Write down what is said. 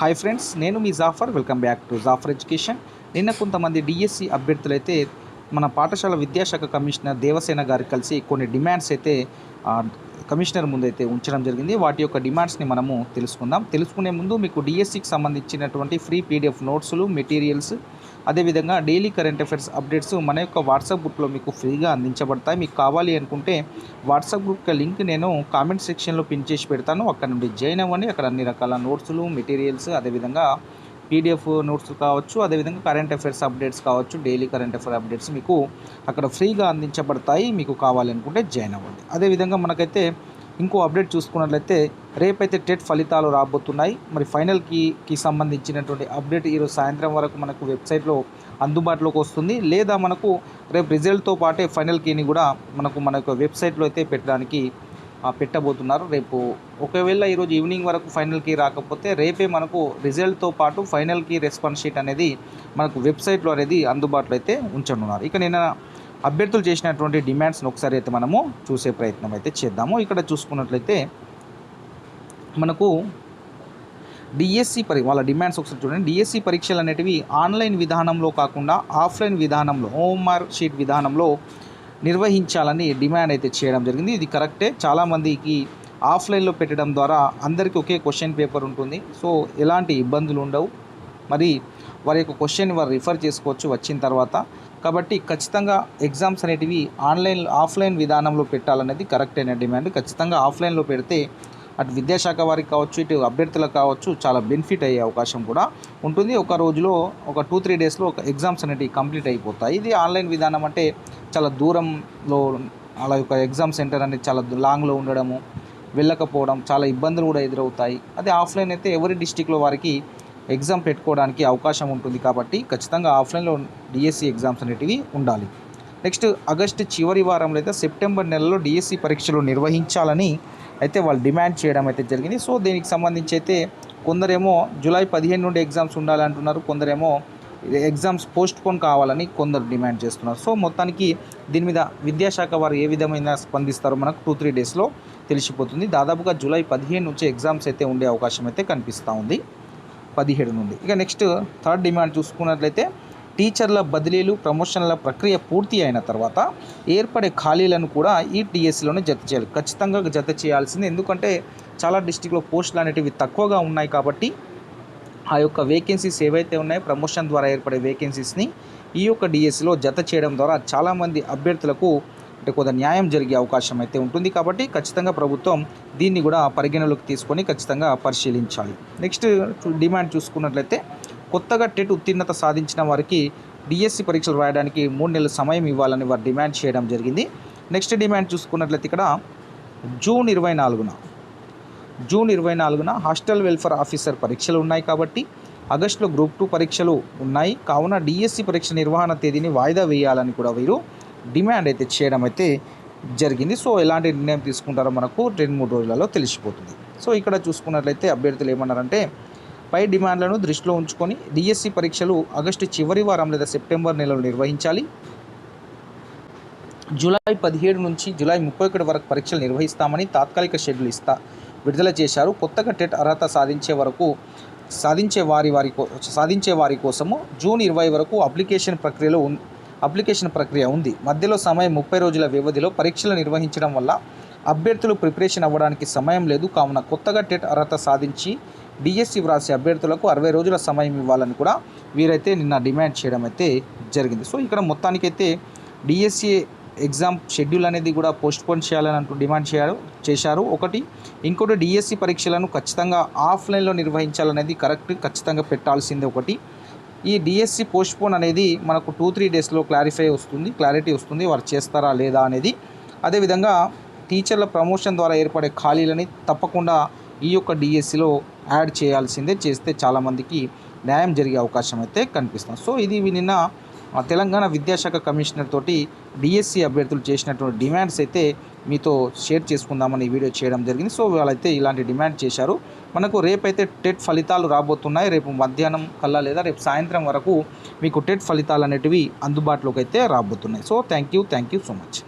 Hi friends నేను మీ Jafar welcome back to Jafar education నిన్న కొంతమంది డిఎస్సి అభ్యర్థులు అయితే మన పాఠశాల విద్యాశాఖ కమిషనర్ దేవసేన గారికి కలిసి కొన్ని డిమాండ్స్ అయితే కమిషనర్ ముందైతే ఉంచడం జరిగింది. వాటి యొక్క డిమాండ్స్ని మనము తెలుసుకుందాం. తెలుసుకునే ముందు మీకు డిఎస్సికి సంబంధించినటువంటి ఫ్రీ పీడిఎఫ్ నోట్స్లు మెటీరియల్స్ అదేవిధంగా డైలీ కరెంట్ అఫైర్స్ అప్డేట్స్ మన యొక్క వాట్సాప్ గ్రూప్లో మీకు ఫ్రీగా అందించబడతాయి. మీకు కావాలి అనుకుంటే వాట్సాప్ గ్రూప్ యొక్క లింక్ నేను కామెంట్ సెక్షన్లో పిన్ చేసి పెడతాను. అక్కడ నుండి జాయిన్ అవ్వండి. అక్కడ అన్ని రకాల నోట్స్లు మెటీరియల్స్ అదేవిధంగా పీడిఎఫ్ నోట్స్ కావచ్చు అదేవిధంగా కరెంట్ అఫైర్స్ అప్డేట్స్ కావచ్చు డైలీ కరెంట్ అఫైర్ అప్డేట్స్ మీకు అక్కడ ఫ్రీగా అందించబడతాయి. మీకు కావాలనుకుంటే జాయిన్ అవ్వండి. అదేవిధంగా మనకైతే ఇంకో అప్డేట్ చూసుకున్నట్లయితే రేపైతే టెట్ ఫలితాలు రాబోతున్నాయి. మరి ఫైనల్కి కి సంబంధించినటువంటి అప్డేట్ ఈరోజు సాయంత్రం వరకు మనకు వెబ్సైట్లో అందుబాటులోకి వస్తుంది. లేదా మనకు రేపు రిజల్ట్తో పాటే ఫైనల్ కీని కూడా మనకు మన యొక్క వెబ్సైట్లో అయితే పెట్టడానికి పెట్టబోతున్నారు. రేపు ఒకవేళ ఈరోజు ఈవినింగ్ వరకు ఫైనల్ కీ రాకపోతే రేపే మనకు రిజల్ట్తో పాటు ఫైనల్కి రెస్పాన్స్ షీట్ అనేది మనకు వెబ్సైట్లో అనేది అందుబాటులో అయితే ఉంచనున్నారు. ఇక నిన్న అభ్యర్థులు చేసినటువంటి డిమాండ్స్ని ఒకసారి అయితే మనము చూసే ప్రయత్నం అయితే చేద్దాము. ఇక్కడ చూసుకున్నట్లయితే మనకు డిఎస్సి పరి వాళ్ళ డిమాండ్స్ ఒకసారి చూడండి. డిఎస్సి పరీక్షలు అనేటివి ఆన్లైన్ విధానంలో కాకుండా ఆఫ్లైన్ విధానంలో హోంవర్క్ షీట్ విధానంలో నిర్వహించాలని డిమాండ్ అయితే చేయడం జరిగింది. ఇది కరెక్టే. చాలామందికి ఆఫ్లైన్లో పెట్టడం ద్వారా అందరికీ ఒకే క్వశ్చన్ పేపర్ ఉంటుంది. సో ఎలాంటి ఇబ్బందులు ఉండవు. మరి వారి యొక్క క్వశ్చన్ వారు రిఫర్ చేసుకోవచ్చు వచ్చిన తర్వాత. కాబట్టి ఖచ్చితంగా ఎగ్జామ్స్ అనేటివి ఆన్లైన్ ఆఫ్లైన్ విధానంలో పెట్టాలనేది కరెక్ట్ అయిన డిమాండ్. ఖచ్చితంగా ఆఫ్లైన్లో పెడితే అటు విద్యాశాఖ వారికి కావచ్చు ఇటు అభ్యర్థులకు కావచ్చు చాలా బెనిఫిట్ అయ్యే అవకాశం కూడా ఉంటుంది. ఒక రోజులో ఒక టూ త్రీ డేస్లో ఒక ఎగ్జామ్స్ అనేటివి కంప్లీట్ అయిపోతాయి. ఇది ఆన్లైన్ విధానం అంటే చాలా దూరంలో అలా యొక్క ఎగ్జామ్ సెంటర్ అనేది చాలా లాంగ్లో ఉండడము వెళ్ళకపోవడం చాలా ఇబ్బందులు కూడా ఎదురవుతాయి. అదే ఆఫ్లైన్ అయితే ఎవరి డిస్టిక్లో వారికి ఎగ్జామ్ పెట్టుకోవడానికి అవకాశం ఉంటుంది కాబట్టి ఖచ్చితంగా ఆఫ్లైన్లో డిఎస్సి ఎగ్జామ్స్ అనేటివి ఉండాలి. నెక్స్ట్ ఆగస్టు చివరి వారంలో అయితే సెప్టెంబర్ నెలలో డిఎస్సి పరీక్షలు నిర్వహించాలని అయితే వాళ్ళు డిమాండ్ చేయడం అయితే జరిగింది. సో దీనికి సంబంధించి అయితే కొందరేమో జూలై పదిహేను నుండి ఎగ్జామ్స్ ఉండాలంటున్నారు. కొందరేమో ఎగ్జామ్స్ పోస్ట్ పోన్ కావాలని కొందరు డిమాండ్ చేస్తున్నారు. సో మొత్తానికి దీని మీద విద్యాశాఖ వారు ఏ విధమైన స్పందిస్తారో మనకు టూ త్రీ డేస్లో తెలిసిపోతుంది. దాదాపుగా జూలై పదిహేను నుంచి ఎగ్జామ్స్ అయితే ఉండే అవకాశం అయితే కనిపిస్తూ ఉంది. పదిహేడు నుండి. ఇక నెక్స్ట్ థర్డ్ డిమాండ్ చూసుకున్నట్లయితే టీచర్ల బదిలీలు ప్రమోషన్ల ప్రక్రియ పూర్తి అయిన తర్వాత ఏర్పడే ఖాళీలను కూడా ఈ టీఎస్సీలోనే జత చేయాలి. ఖచ్చితంగా జత చేయాల్సింది. ఎందుకంటే చాలా డిస్టిక్లో పోస్టులు అనేటివి తక్కువగా ఉన్నాయి కాబట్టి ఆ యొక్క వేకెన్సీస్ ఏవైతే ఉన్నాయో ప్రమోషన్ ద్వారా ఏర్పడే వేకెన్సీస్ని ఈ యొక్క డిఎస్సిలో జత చేయడం ద్వారా చాలామంది అభ్యర్థులకు అంటే కొంత న్యాయం జరిగే అవకాశం అయితే ఉంటుంది కాబట్టి ఖచ్చితంగా ప్రభుత్వం దీన్ని కూడా పరిగణలోకి తీసుకొని ఖచ్చితంగా పరిశీలించాలి. నెక్స్ట్ డిమాండ్ చూసుకున్నట్లయితే కొత్తగా టెట్ ఉత్తీర్ణత సాధించిన వారికి డిఎస్సి పరీక్షలు రాయడానికి మూడు నెలల సమయం ఇవ్వాలని వారు డిమాండ్ చేయడం జరిగింది. నెక్స్ట్ డిమాండ్ చూసుకున్నట్లయితే ఇక్కడ జూన్ ఇరవై నాలుగున జూన్ ఇరవై నాలుగున హాస్టల్ వెల్ఫేర్ ఆఫీసర్ పరీక్షలు ఉన్నాయి కాబట్టి ఆగస్టులో గ్రూప్ టూ పరీక్షలు ఉన్నాయి. కావున డిఎస్సి పరీక్ష నిర్వహణ తేదీని వాయిదా వేయాలని కూడా వీరు డిమాండ్ అయితే చేయడం అయితే జరిగింది. సో ఎలాంటి నిర్ణయం తీసుకుంటారో మనకు రెండు మూడు రోజులలో తెలిసిపోతుంది. సో ఇక్కడ చూసుకున్నట్లయితే అభ్యర్థులు ఏమన్నారంటే పై డిమాండ్లను దృష్టిలో ఉంచుకొని డిఎస్సి పరీక్షలు ఆగస్టు చివరి వారం లేదా సెప్టెంబర్ నెలలో నిర్వహించాలి. జూలై పదిహేడు నుంచి జూలై ముప్పై ఒకటి వరకు పరీక్షలు నిర్వహిస్తామని తాత్కాలిక షెడ్యూల్ ఇస్తా విడుదల చేశారు. కొత్తగా టెట్ అర్హత సాధించే వరకు సాధించే వారి వారి సాధించే వారి కోసము జూన్ ఇరవై వరకు అప్లికేషన్ ప్రక్రియలో ఉన్ అప్లికేషన్ ప్రక్రియ ఉంది. మధ్యలో సమయం ముప్పై రోజుల వ్యవధిలో పరీక్షలు నిర్వహించడం వల్ల అభ్యర్థులు ప్రిపరేషన్ అవ్వడానికి సమయం లేదు. కావున కొత్తగా టెట్ అర్హత సాధించి డిఎస్సి వ్రాసే అభ్యర్థులకు అరవై రోజుల సమయం ఇవ్వాలని కూడా వీరైతే నిన్న డిమాండ్ చేయడం అయితే జరిగింది. సో ఇక్కడ మొత్తానికైతే డిఎస్సి ఎగ్జామ్ షెడ్యూల్ అనేది కూడా పోస్ట్ పోన్ చేయాలని అంటూ డిమాండ్ చేయారు చేశారు. ఒకటి ఇంకోటి డిఎస్సి పరీక్షలను ఖచ్చితంగా ఆఫ్లైన్లో నిర్వహించాలనేది కరెక్ట్ ఖచ్చితంగా పెట్టాల్సింది. ఒకటి ఈ డిఎస్సి పోస్ట్ పోన్ అనేది మనకు టూ త్రీ డేస్లో క్లారిఫై వస్తుంది క్లారిటీ వస్తుంది వారు చేస్తారా లేదా అనేది. అదేవిధంగా టీచర్ల ప్రమోషన్ ద్వారా ఏర్పడే ఖాళీలని తప్పకుండా ఈ యొక్క డిఎస్సిలో యాడ్ చేయాల్సిందే చేస్తే చాలామందికి న్యాయం జరిగే అవకాశం అయితే కనిపిస్తుంది. సో ఇది నిన్న తెలంగాణ విద్యాశాఖ కమిషనర్ తోటి డిఎస్సి అభ్యర్థులు చేసినటువంటి డిమాండ్స్ అయితే మీతో షేర్ చేసుకుందామని ఈ వీడియో చేయడం జరిగింది. సో వాళ్ళైతే ఇలాంటి డిమాండ్ చేశారు. మనకు రేపైతే టెట్ ఫలితాలు రాబోతున్నాయి. రేపు మధ్యాహ్నం కల్లా లేదా రేపు సాయంత్రం వరకు మీకు టెట్ ఫలితాలు అనేటివి అందుబాటులోకి అయితే రాబోతున్నాయి. So thank you thank you so much.